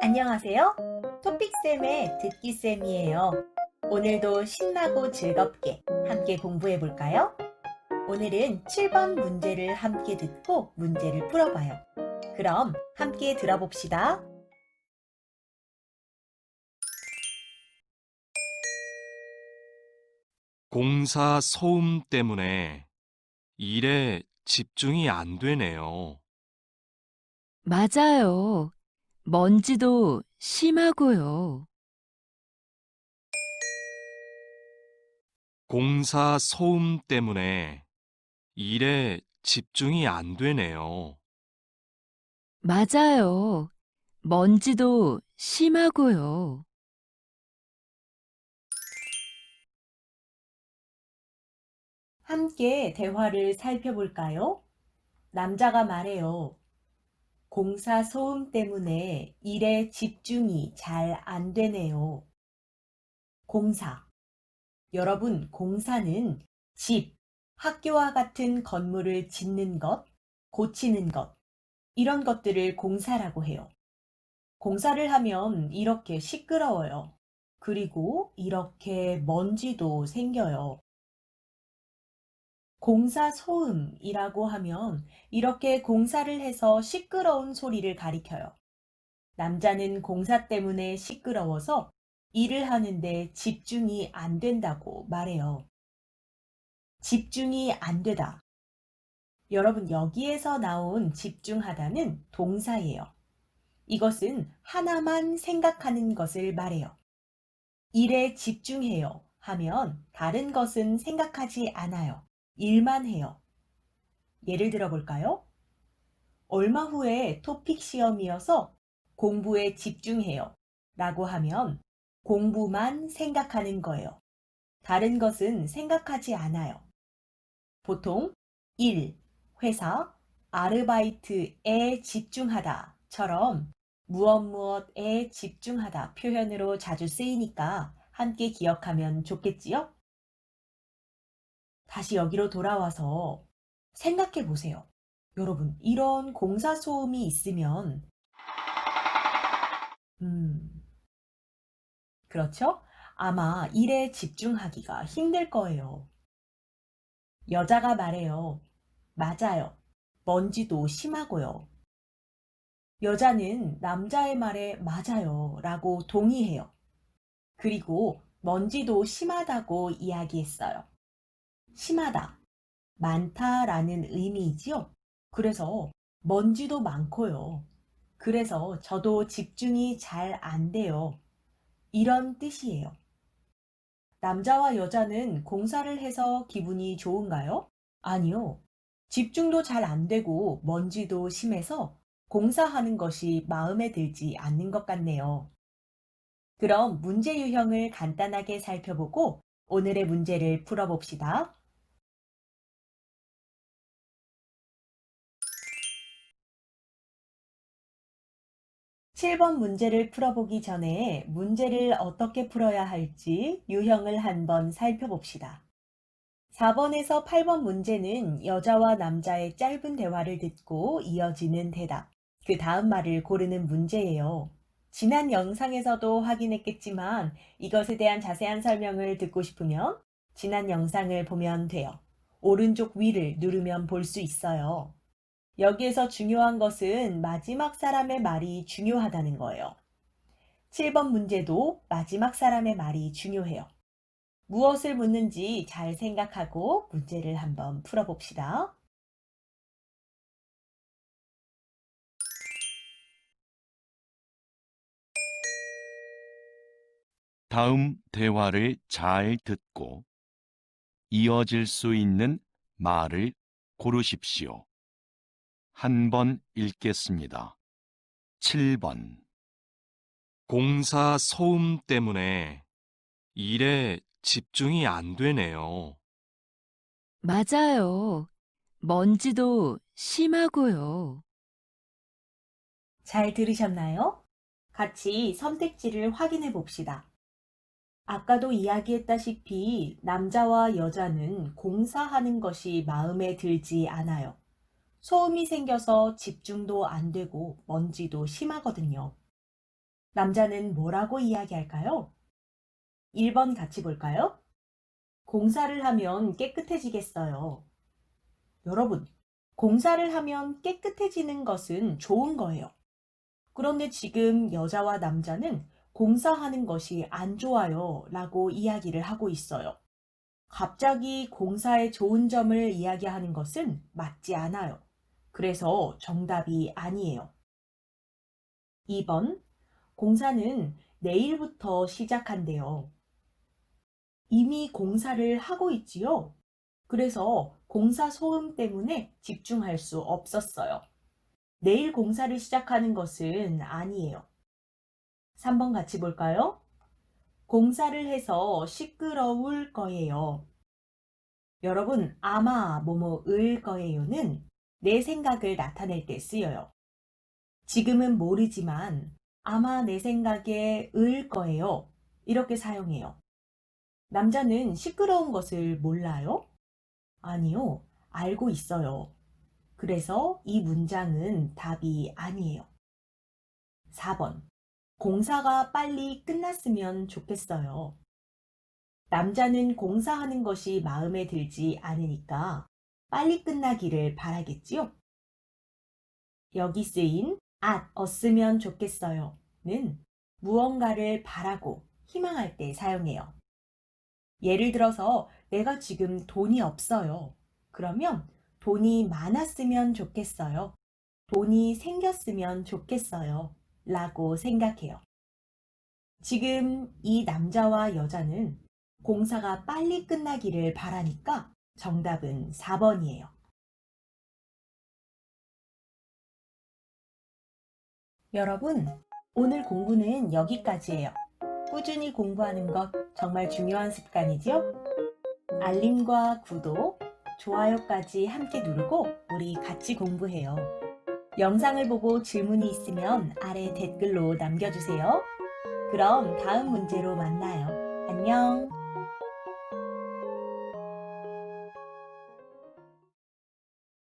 안녕하세요. 토픽쌤의 듣기쌤이에요. 오늘도 신나고 즐겁게 함께 공부해 볼까요? 오늘은 7번 문제를 함께 듣고 문제를 풀어봐요. 그럼 함께 들어봅시다. 공사 소음 때문에 일에 집중이 안 되네요. 맞아요. 먼지도 심하고요. 공사 소음 때문에 일에 집중이 안 되네요. 맞아요. 먼지도 심하고요. 함께 대화를 살펴볼까요? 남자가 말해요. 공사 소음 때문에 일에 집중이 잘 안 되네요. 공사. 여러분, 공사는 집, 학교와 같은 건물을 짓는 것, 고치는 것, 이런 것들을 공사라고 해요. 공사를 하면 이렇게 시끄러워요. 그리고 이렇게 먼지도 생겨요. 공사 소음이라고 하면 이렇게 공사를 해서 시끄러운 소리를 가리켜요. 남자는 공사 때문에 시끄러워서 일을 하는데 집중이 안 된다고 말해요. 집중이 안 되다. 여러분, 여기에서 나온 집중하다는 동사예요. 이것은 하나만 생각하는 것을 말해요. 일에 집중해요 하면 다른 것은 생각하지 않아요. 일만 해요. 예를 들어 볼까요? 얼마 후에 토픽 시험이어서 공부에 집중해요. 라고 하면 공부만 생각하는 거예요. 다른 것은 생각하지 않아요. 보통 일, 회사, 아르바이트에 집중하다처럼 무엇 무엇에 집중하다 표현으로 자주 쓰이니까 함께 기억하면 좋겠지요? 다시 여기로 돌아와서 생각해 보세요. 여러분, 이런 공사 소음이 있으면, 음, 그렇죠? 아마 일에 집중하기가 힘들 거예요. 여자가 말해요. 맞아요. 먼지도 심하고요. 여자는 남자의 말에 맞아요 라고 동의해요. 그리고 먼지도 심하다고 이야기했어요. 심하다, 많다라는 의미이지요. 그래서 먼지도 많고요. 그래서 저도 집중이 잘 안 돼요. 이런 뜻이에요. 남자와 여자는 공사를 해서 기분이 좋은가요? 아니요. 집중도 잘 안 되고 먼지도 심해서 공사하는 것이 마음에 들지 않는 것 같네요. 그럼 문제 유형을 간단하게 살펴보고 오늘의 문제를 풀어봅시다. 7번 문제를 풀어보기 전에 문제를 어떻게 풀어야 할지 유형을 한번 살펴봅시다. 4번에서 8번 문제는 여자와 남자의 짧은 대화를 듣고 이어지는 대답, 그 다음 말을 고르는 문제예요. 지난 영상에서도 확인했겠지만 이것에 대한 자세한 설명을 듣고 싶으면 지난 영상을 보면 돼요. 오른쪽 위를 누르면 볼 수 있어요. 여기에서 중요한 것은 마지막 사람의 말이 중요하다는 거예요. 7번 문제도 마지막 사람의 말이 중요해요. 무엇을 묻는지 잘 생각하고 문제를 한번 풀어봅시다. 다음 대화를 잘 듣고 이어질 수 있는 말을 고르십시오. 한 번 읽겠습니다. 7번. 공사 소음 때문에 일에 집중이 안 되네요. 맞아요. 먼지도 심하고요. 잘 들으셨나요? 같이 선택지를 확인해 봅시다. 아까도 이야기했다시피 남자와 여자는 공사하는 것이 마음에 들지 않아요. 소음이 생겨서 집중도 안 되고 먼지도 심하거든요. 남자는 뭐라고 이야기할까요? 1번 같이 볼까요? 공사를 하면 깨끗해지겠어요. 여러분, 공사를 하면 깨끗해지는 것은 좋은 거예요. 그런데 지금 여자와 남자는 공사하는 것이 안 좋아요 라고 이야기를 하고 있어요. 갑자기 공사의 좋은 점을 이야기하는 것은 맞지 않아요. 그래서 정답이 아니에요. 2번, 공사는 내일부터 시작한대요. 이미 공사를 하고 있지요? 그래서 공사 소음 때문에 집중할 수 없었어요. 내일 공사를 시작하는 것은 아니에요. 3번 같이 볼까요? 공사를 해서 시끄러울 거예요. 여러분, 아마 뭐뭐을 거예요는 내 생각을 나타낼 때 쓰여요. 지금은 모르지만 아마 내 생각에 을 거예요. 이렇게 사용해요. 남자는 시끄러운 것을 몰라요? 아니요, 알고 있어요. 그래서 이 문장은 답이 아니에요. 4번. 공사가 빨리 끝났으면 좋겠어요. 남자는 공사하는 것이 마음에 들지 않으니까 빨리 끝나기를 바라겠지요? 여기 쓰인 앗었으면 좋겠어요 는 무언가를 바라고 희망할 때 사용해요. 예를 들어서 내가 지금 돈이 없어요. 그러면 돈이 많았으면 좋겠어요. 돈이 생겼으면 좋겠어요. 라고 생각해요. 지금 이 남자와 여자는 공사가 빨리 끝나기를 바라니까 정답은 4번이에요. 여러분, 오늘 공부는 여기까지예요. 꾸준히 공부하는 것 정말 중요한 습관이죠? 알림과 구독, 좋아요까지 함께 누르고 우리 같이 공부해요. 영상을 보고 질문이 있으면 아래 댓글로 남겨주세요. 그럼 다음 문제로 만나요. 안녕.